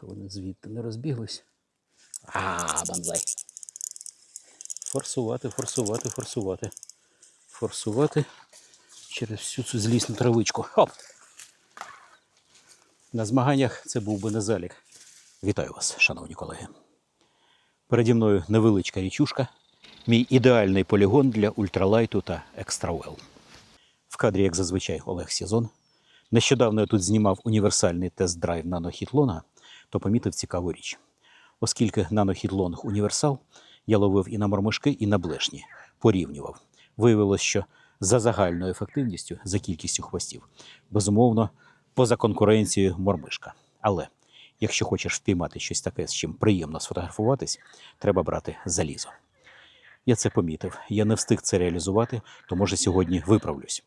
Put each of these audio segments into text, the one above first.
Поки вони звідти не розбіглись. А, банзай. Форсувати, форсувати, форсувати. Форсувати через всю цю злісну травичку. Хоп! На змаганнях це був би не залік. Вітаю вас, шановні колеги. Переді мною невеличка річушка, мій ідеальний полігон для ультралайту та екстравел. В кадрі, як зазвичай, Олег Сізон. Нещодавно я тут знімав універсальний тест-драйв нанохітлонга, то помітив цікаву річ. Оскільки нанохітлонг універсал, я ловив і на мормишки, і на блешні, порівнював. Виявилось, що за загальною ефективністю, за кількістю хвостів, безумовно, поза конкуренцією мормишка. Але якщо хочеш впіймати щось таке, з чим приємно сфотографуватись, треба брати залізо. Я це помітив. Я не встиг це реалізувати, то може сьогодні виправлюсь.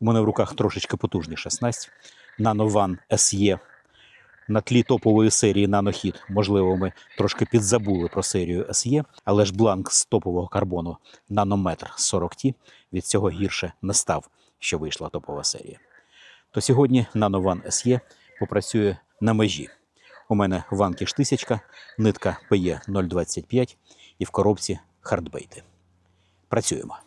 У мене в руках трошечки потужніша снасть. Nano One SE. На тлі топової серії NanoHit, можливо, ми трошки підзабули про серію SE, але ж бланк з топового карбону Nanometer 40T від цього гірше не став, що вийшла топова серія. То сьогодні One SE попрацює на межі. У мене ванкіш 1000, нитка PE 025 і в коробці хардбейти. Працюємо.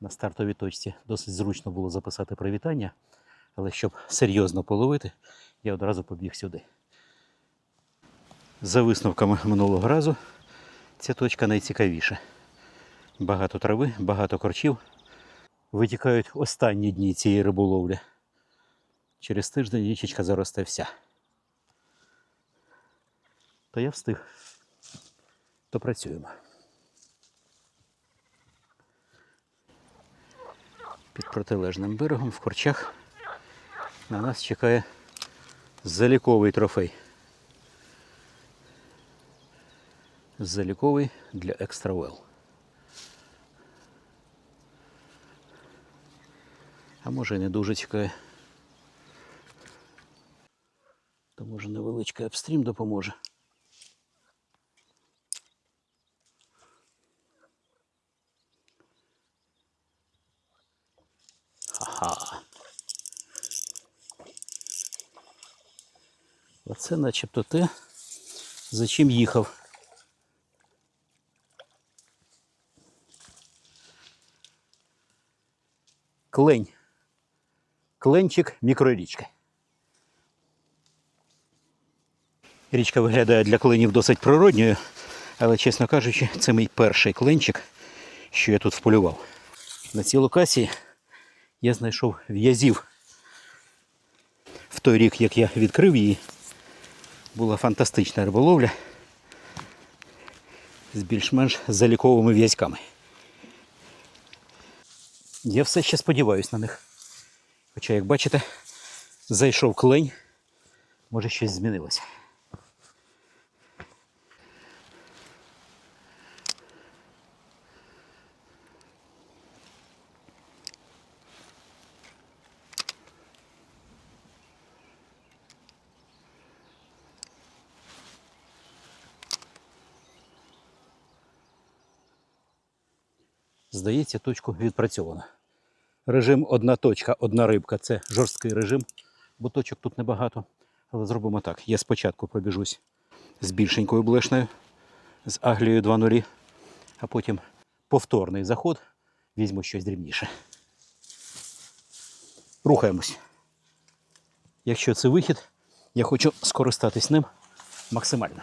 На стартовій точці досить зручно було записати привітання, але щоб серйозно половити, я одразу побіг сюди. За висновками минулого разу, ця точка найцікавіша. Багато трави, багато корчів. Витікають останні дні цієї риболовлі. Через тиждень річечка заросте вся. То я встиг. То працюємо. Під протилежним берегом в корчах на нас чекає заліковий трофей. Заліковий для екстравел. А може і не дуже чекає. То може невеличкий апстрім допоможе. Оце начебто те, за чим їхав. Клень. Кленчик мікрорічки. Річка виглядає для кленів досить природньою, але, чесно кажучи, це мій перший кленчик, що я тут вполював. На цій локації я знайшов в'язів. В той рік, як я відкрив її, була фантастична риболовля з більш-менш заліковими в'язьками. Я все ще сподіваюся на них. Хоча, як бачите, зайшов клень, може щось змінилося. Здається, точку відпрацьовано. Режим одна точка, одна рибка це жорсткий режим, бо точок тут небагато. Але зробимо так. Я спочатку пробіжусь з більшенькою блешнею, з аглією 2.0, а потім повторний заход, візьму щось дрібніше. Рухаємось. Якщо це вихід, я хочу скористатись ним максимально.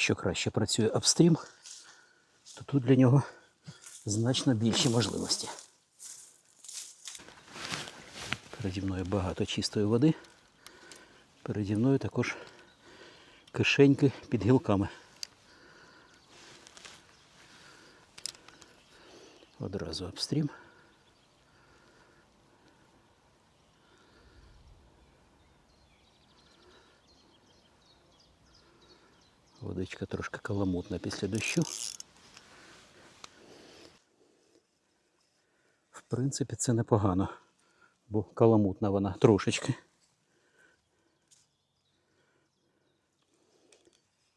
Якщо краще працює апстрім, то тут для нього значно більші можливості. Переді мною багато чистої води. Переді мною також кишеньки під гілками. Одразу апстрім. Водичка трошки каламутна після дощу. В принципі, це непогано. бо каламутна вона трошечки.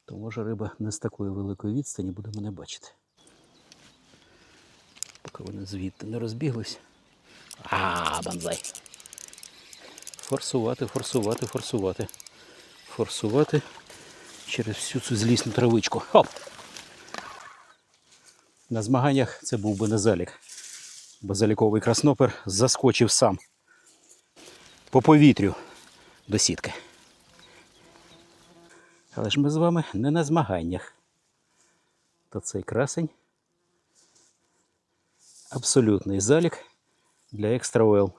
То може риба не з такої великої відстані буде мене бачити. Поки вони звідти не розбіглись. А, банзай. Форсувати, форсувати, форсувати. Форсувати через всю цю злісну травичку. Хоп! На змаганнях це був би не залік. Бо заліковий краснопер заскочив сам по повітрю до сітки. Але ж ми з вами не на змаганнях. То цей красень абсолютний залік для екстравел.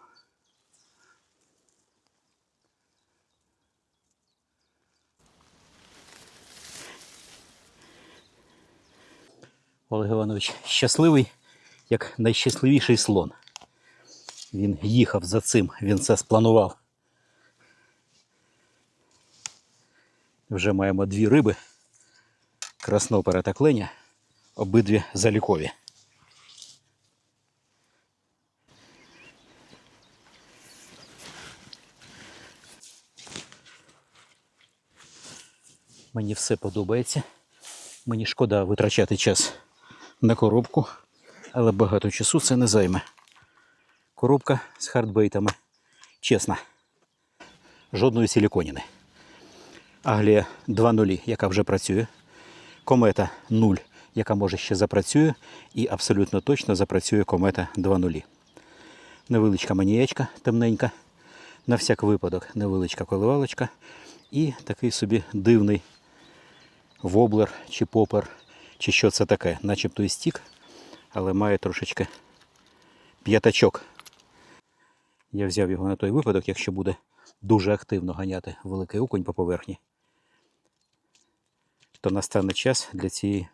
Олег Іванович щасливий, як найщасливіший слон. Він їхав за цим, він це спланував. Вже маємо дві риби. Краснопера та обидві залікові. Мені все подобається. Мені шкода витрачати час на коробку, але багато часу це не займе. Коробка з хардбейтами. Чесна. Жодної силіконіни. Аглія 2.0, яка вже працює. Комета 0, яка може ще запрацює. І абсолютно точно запрацює комета 2.0. Невеличка манієчка темненька. На всяк випадок невеличка коливалочка. І такий собі дивний воблер чи попер, чи що це таке, начебто і стік, але має трошечки п'ятачок. Я взяв його на той випадок, якщо буде дуже активно ганяти великий окунь по поверхні, то настане час для цієї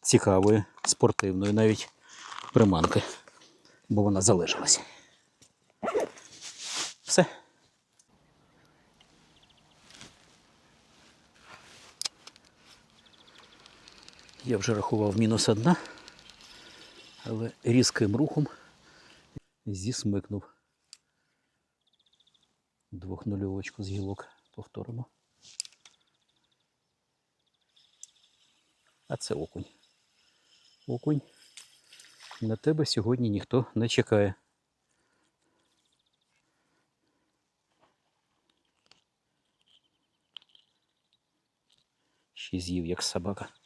цікавої, спортивної навіть приманки, бо вона залишилась. Все. Я вже рахував мінус одна, але різким рухом зісмикнув двохнульовочку з гілок. Повторимо. А це окунь. Окунь. На тебе сьогодні ніхто не чекає. Ще з'їв, як собака.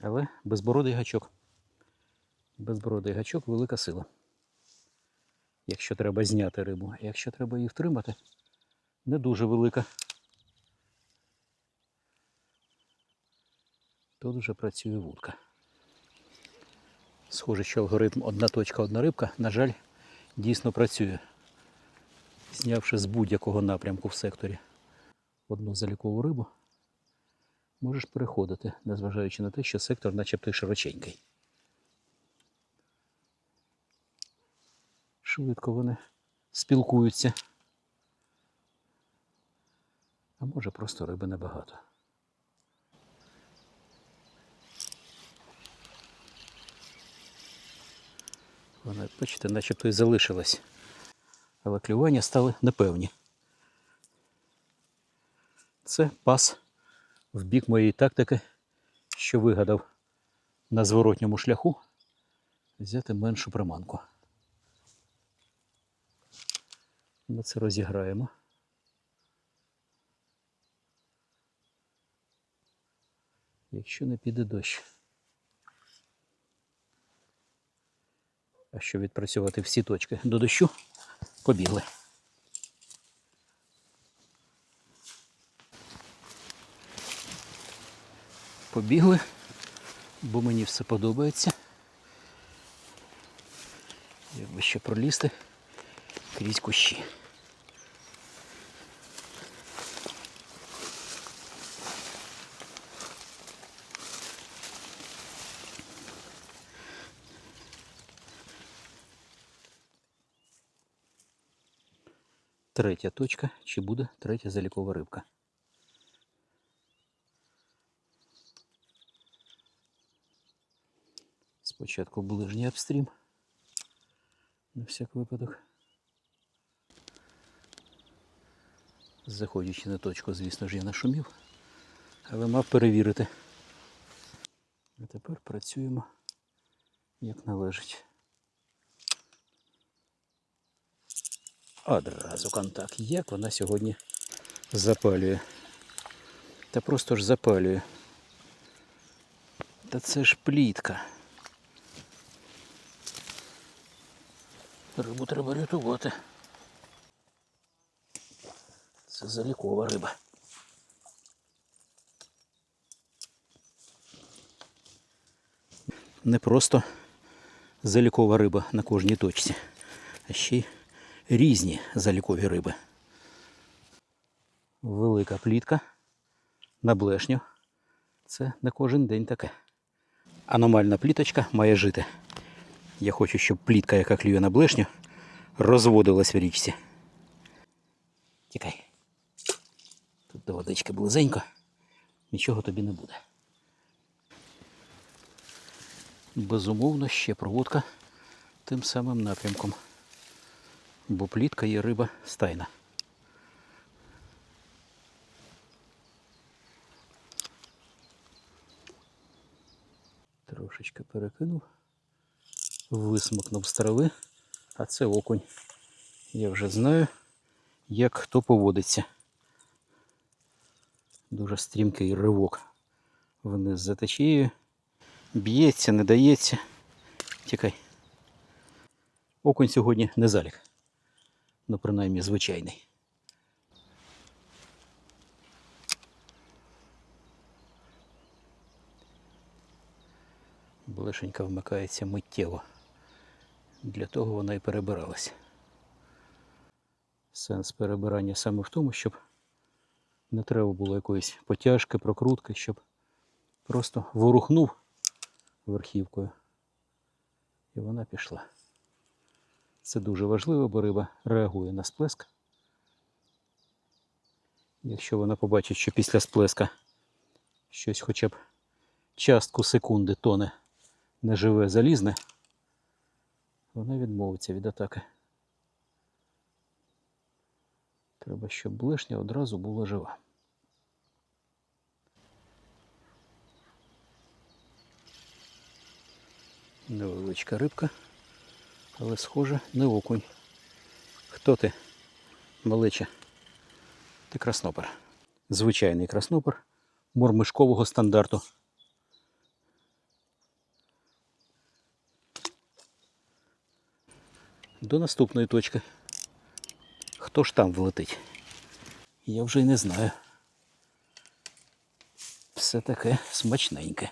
Але безбородий гачок. Безбородий гачок велика сила. Якщо треба зняти рибу, а якщо треба її втримати, не дуже велика. Тут вже працює вудка. Схоже, що алгоритм одна точка, одна рибка, на жаль, дійсно працює. Знявши з будь-якого напрямку в секторі одну залікову рибу, можеш переходити, незважаючи на те, що сектор начебто й широченький. Швидко вони спілкуються. А може просто риби небагато. Вона, бачите, начебто і залишилась. Але клювання стали непевні. Це пас в бік моєї тактики, що вигадав на зворотньому шляху взяти меншу приманку. Ми це розіграємо. Якщо не піде дощ. А що відпрацьовувати всі точки до дощу, побігли. Побігли, бо мені все подобається. Якби ще пролізти крізь кущі. Третя точка, чи буде третя залікова рибка. Спочатку ближній обстрім. На всяк випадок. Заходячи на точку, звісно ж, я нашумів, але мав перевірити. А тепер працюємо як належить. Одразу контакт. Як вона сьогодні запалює. Та просто ж запалює. Та це ж плітка. Рибу треба рятувати. Це залікова риба. Не просто залікова риба на кожній точці, а ще й різні залікові риби. Велика плітка на блешню. Це не кожен день таке. Аномальна пліточка має жити. Я хочу, щоб плітка, яка клює на блешню, розводилась в річці. Тікай. Тут до водички близенько, нічого тобі не буде. Безумовно, ще проводка тим самим напрямком. Бо плітка є риба стайна. Трошечки перекинув, висмикнув з трави, а це окунь. Я вже знаю, як хто поводиться. Дуже стрімкий ривок вниз за течією. Б'ється, не дається. Тікай. Окунь сьогодні не залік. Ну, принаймні, звичайний. Блешенька вмикається миттєво. Для того вона і перебиралась. Сенс перебирання саме в тому, щоб не треба було якоїсь потяжки, прокрутки, щоб просто ворухнув верхівкою. І вона пішла. Це дуже важливо, бо риба реагує на сплеск. Якщо вона побачить, що після сплеска щось хоча б частку секунди тоне неживе залізне, вона відмовиться від атаки. Треба, щоб блешня одразу була жива. Невеличка рибка, але схоже не окунь. Хто ти, малеча? Ти краснопер. Звичайний краснопер мормишкового стандарту. До наступної точки. Хто ж там влетить? Я вже й не знаю. Все таке смачненьке.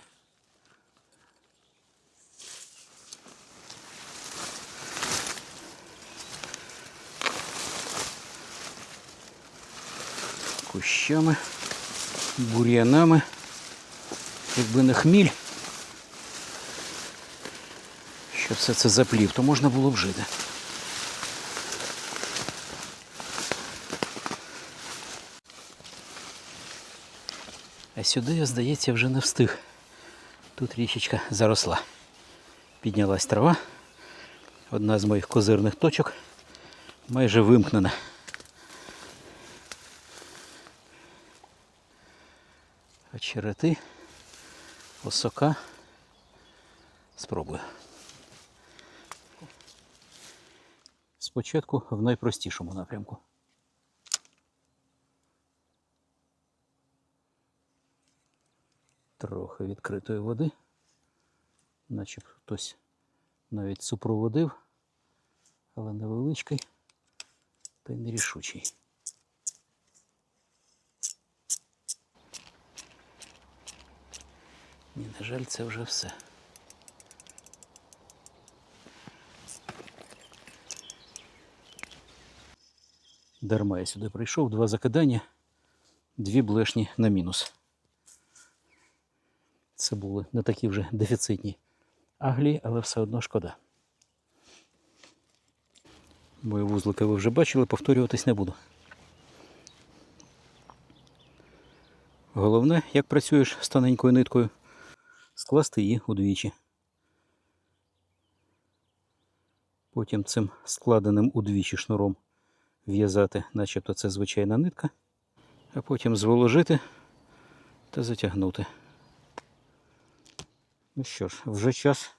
Кущами, бур'янами, якби не хміль, що все це заплів, то можна було б жити. Сюди я, здається, вже не встиг. Тут річечка заросла. Піднялась трава. Одна з моїх козирних точок майже вимкнена. Очерети, осока. Спробую. Спочатку в найпростішому напрямку. Трохи відкритої води, наче хтось навіть супроводив, але невеличкий та й нерішучий. Ні, на жаль, це вже все. Дарма я сюди прийшов, два закидання, дві блешні на мінус. Це були не такі вже дефіцитні аглі, але все одно шкода. Мої вузлики ви вже бачили, повторюватись не буду. Головне, як працюєш з тоненькою ниткою, скласти її удвічі. Потім цим складеним удвічі шнуром в'язати, начебто це звичайна нитка. а потім зволожити та затягнути. Ну що ж, вже час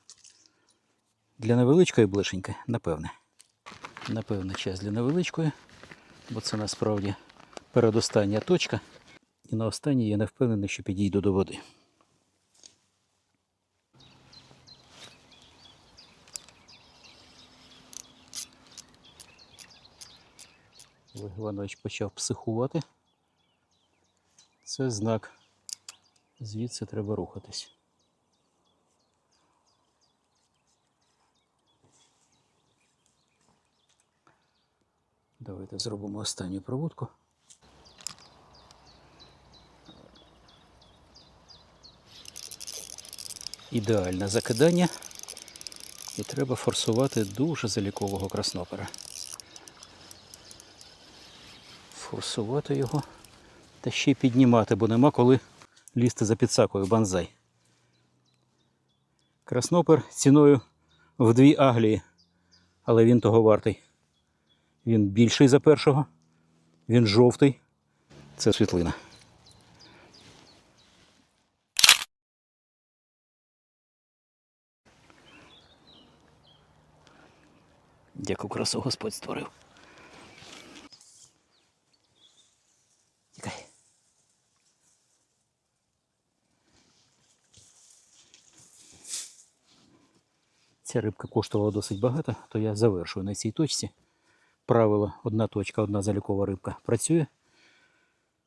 для невеличкої блишеньки, напевне. Напевне, час для невеличкої, бо це насправді передостання точка. І на останній я не впевнений, що підійду до води. Олег Іванович почав психувати. Це знак. Звідси треба рухатись. Давайте зробимо останню проводку. Ідеальне закидання. І треба форсувати дуже залікового краснопера. Форсувати його та ще й піднімати, бо нема коли лізти за підсакою банзай. Краснопер ціною в дві аглії, але він того вартий. Він більший за першого, він жовтий. Це світлина. Яку красу Господь створив. Тікай. Ця рибка коштувала досить багато, то я завершую на цій точці. Правило одна точка, одна залікова рибка працює.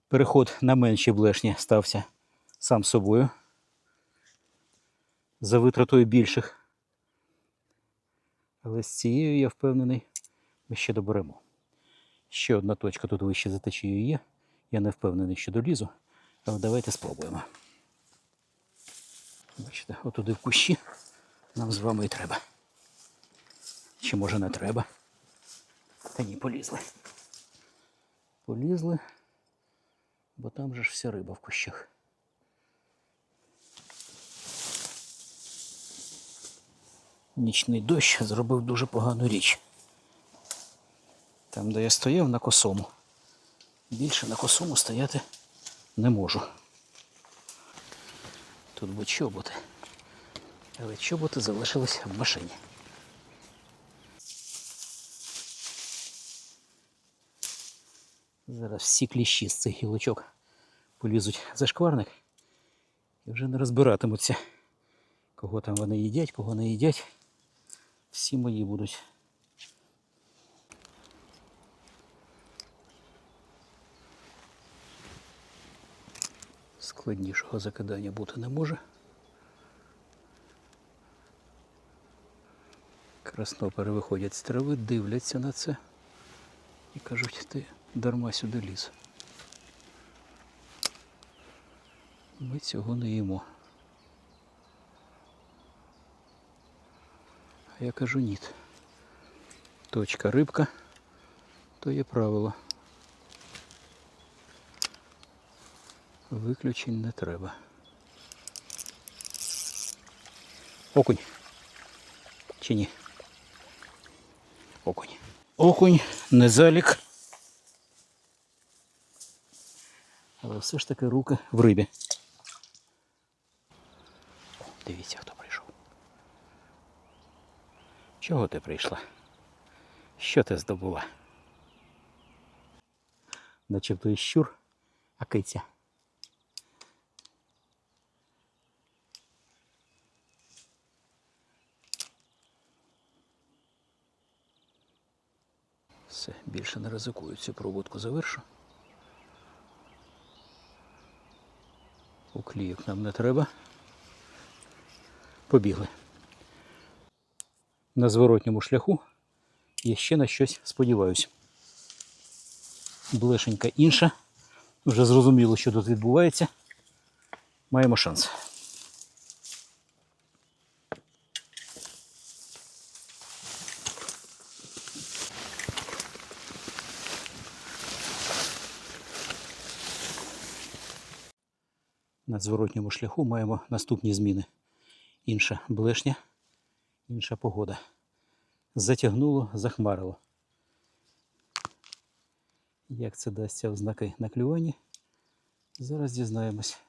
Переход на менші блешні стався сам собою. За витратою більших. Але з цією, я впевнений, ми ще доберемо. Ще одна точка тут вище за течією є. Я не впевнений, що долізу, але давайте спробуємо. Бачите, отуди в кущі нам з вами і треба. Чи може не треба? Та ні, полізли. Полізли, бо там же ж вся риба в кущах. Нічний дощ зробив дуже погану річ. Там, де я стояв на косому. Більше на косому стояти не можу. Тут будь чоботи. Але чоботи залишились в машині. Зараз всі кліщі з цих гілочок полізуть за шкварник і вже не розбиратимуться, кого там вони їдять, кого не їдять. Всі мої будуть. Складнішого закидання бути не може. Краснопери виходять з трави, дивляться на це і кажуть, ти дарма сюди ліз. Ми цього не їмо. А я кажу ні. Точка рибка, то є правило. Виключень не треба. Окунь. Чи ні? Окунь. Окунь, не залік. Але все ж таки руки в рибі. О, дивіться, хто прийшов. Чого ти прийшла? Що ти здобула? Начебто і щур, а киця. Все, більше не ризикую цю проводку завершу. Уклійок нам не треба. Побігли. На зворотньому шляху я ще на щось сподіваюсь. Блешенька інша. Вже зрозуміло, що тут відбувається. Маємо шанс. Зворотньому шляху маємо наступні зміни. Інша блешня, інша погода. Затягнуло, захмарило. Як це дасться ознаки на клюванні, Зараз дізнаємось.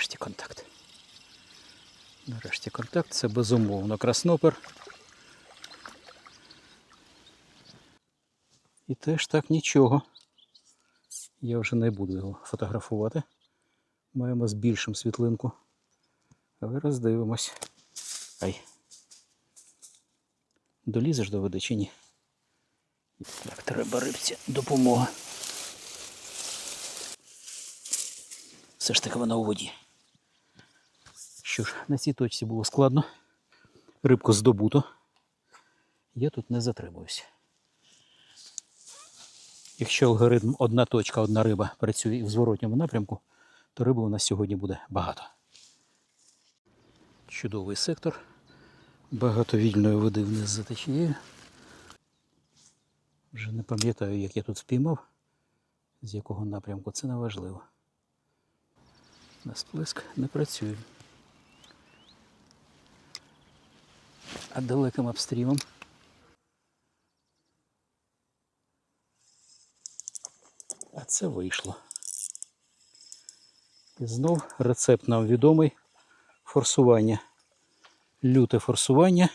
Нарешті контакт. Нарешті контакт. Це безумовно краснопер. І теж так нічого. Я вже не буду його фотографувати. Маємо з більшим світлинку. Але роздивимось. Ай. Долізеш до води чи ні? Так, треба рибці допомога. Все ж таки вона у воді. Що ж, на цій точці було складно. Рибку здобуто. Я тут не затримуюсь. Якщо алгоритм одна точка, одна риба працює в зворотньому напрямку, то риби у нас сьогодні буде багато. Чудовий сектор. Багато вільної води вниз за течією. Вже не пам'ятаю, як я тут спіймав, з якого напрямку, це не важливо. На сплеск не працює. Далеким обстрімом А це вийшло. І знов рецепт нам відомий. Форсування. Люте форсування.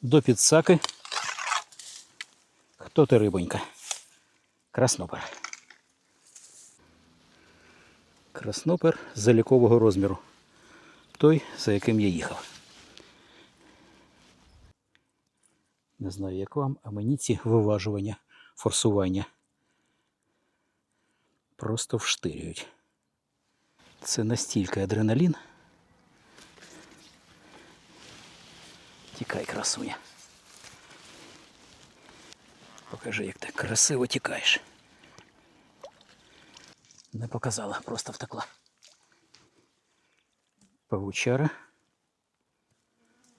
До підсаки. Хто ти рибонька? Краснопер. Краснопер залікового розміру. Той, за яким я їхав. Не знаю, як вам, а мені ці виважування, форсування просто вштирюють. Це настільки адреналін. Тікай, красуня. Покажи, як ти красиво тікаєш. Не показала, просто втекла. Павучара.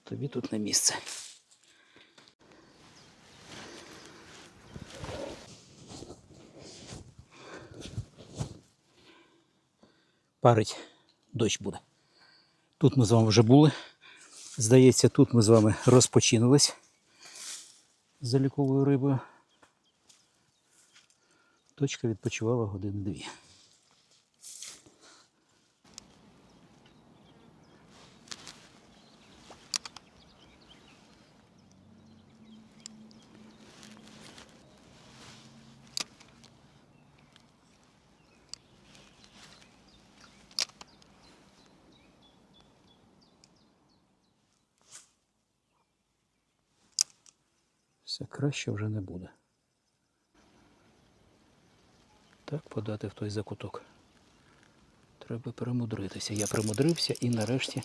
Тобі тут не місце. Парить дощ буде. Тут ми з вами вже були. Здається, тут ми з вами розпочинулись за ліковою рибою. Точка відпочивала години дві. Краще вже не буде. Так подати в той закуток. Треба перемудритися. Я примудрився і нарешті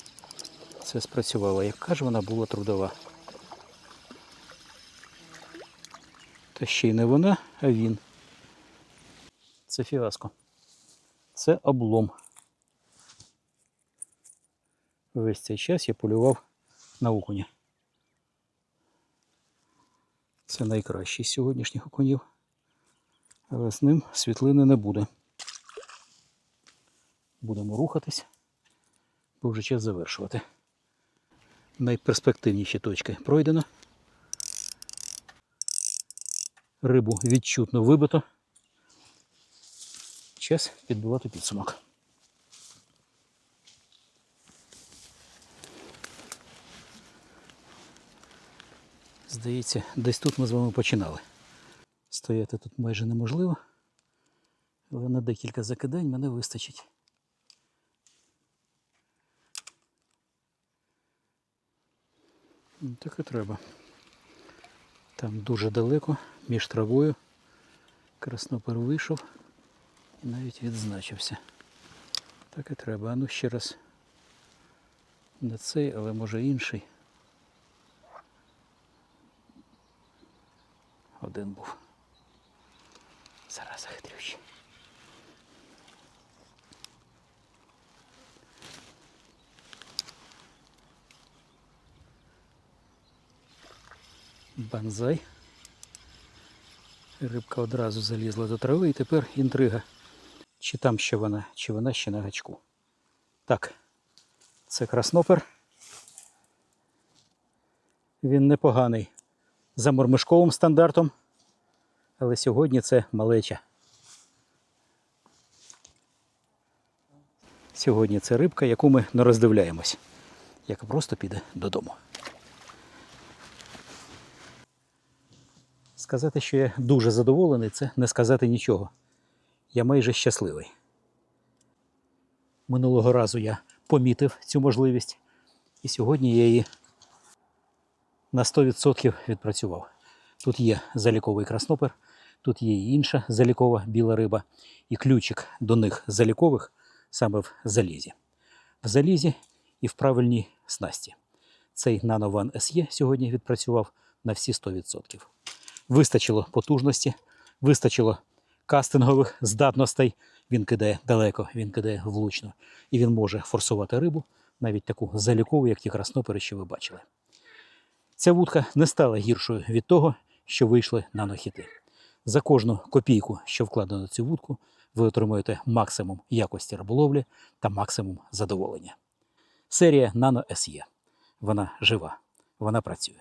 це спрацювало. Яка ж вона була трудова. Та ще й не вона, а він. Це фіаско. Це облом. Весь цей час я полював на окуня. Це найкращий з сьогоднішніх окунів. Але з ним світлини не буде. Будемо рухатись, бо вже час завершувати. Найперспективніші точки пройдено. Рибу відчутно вибито. Час підбивати підсумок. Здається, десь тут ми з вами починали. Стояти тут майже неможливо, але на декілька закидань мене вистачить. Ну, Так і треба. Там дуже далеко, між травою. Краснопер вийшов і навіть відзначився. Так і треба. А ну ще раз. Не цей, але може інший. Один був. Зараз захитрющий. Банзай. Рибка одразу залізла до трави і тепер інтрига. Чи там ще вона, чи вона ще на гачку. Так, це краснопер. Він непоганий за мормишковим стандартом, але сьогодні це малеча. Сьогодні це рибка, яку ми не роздивляємось, яка просто піде додому. Сказати, що я дуже задоволений, це не сказати нічого. Я майже щасливий. Минулого разу я помітив цю можливість, і сьогодні я її на 100% відпрацював. Тут є заліковий краснопер, тут є і інша залікова біла риба, і ключик до них залікових саме в залізі. В залізі і в правильній снасті. Цей One SE сьогодні відпрацював на всі 100%. Вистачило потужності, вистачило кастингових здатностей. Він кидає далеко, він кидає влучно. І він може форсувати рибу, навіть таку залікову, як ті краснопери, що ви бачили. Ця вудка не стала гіршою від того, що вийшли нанохіти. За кожну копійку, що вкладено в цю вудку, ви отримуєте максимум якості риболовлі та максимум задоволення. Серія Nano SE. Вона жива, вона працює.